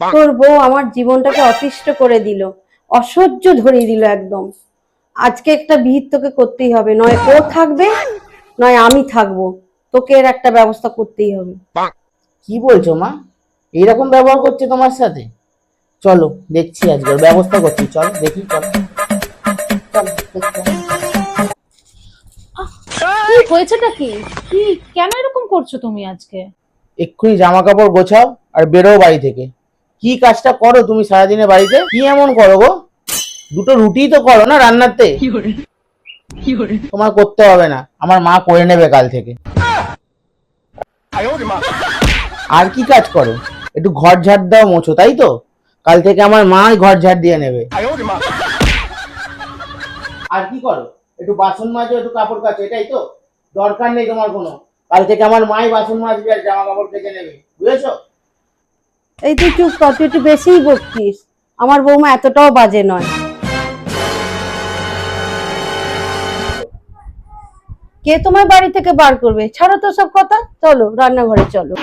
তোর বউ আমার জীবনটাকে অতিষ্ঠ করে দিল অসহ্য ধরিয়ে দিল একদম। আজকে একটা বিহিত তোকে করতেই হবে নয় ও থাকবে নয় আমি থাকব। তোকে এর একটা ব্যবস্থা করতেই হবে। কি বলছো মা? এইরকম ব্যবহার করছে তোমার সাথে? চলো দেখছি আজকে ব্যবস্থা করছি চলো দেখি চলো। কি হয়েছেটা কি? কি কেন এরকম করছ তুমি আজকে? এক্ষুনি জামা কাপড় গোছাও আর বেরো বাড়ি থেকে। কি কাজটা করো তুমি সারাদিনে বাড়িতে? কি এমন করো গো? দুটো রুটি তো করো না রান্নাতে? তোমার করতে হবে না। আমার মা করে নেবে কাল থেকে। আর কি কাজ করো? একটু ঘর ঝাড় দাও মোছো তাই তো? কাল থেকে আমার মাই ঘর ঝাড় দিয়ে নেবে। আর কি করো? একটু বাসন মাজো একটু কাপড় কাচো এটাই তো। দরকার নেই তোমার কোনো। কাল থেকে আমার মাই বাসন মাজবে আর জামা কাপড় কেচে নেবে। বুঝেছ? এই তুই চুপ কর, তুই একটু বেশিই বকছিস। আমার বৌমা এতটাও বাজে নয়। কে তোমার বাড়ি থেকে বার করবে? ছাড়ো তো সব কথা। চলো, রান্নাঘরে চলো।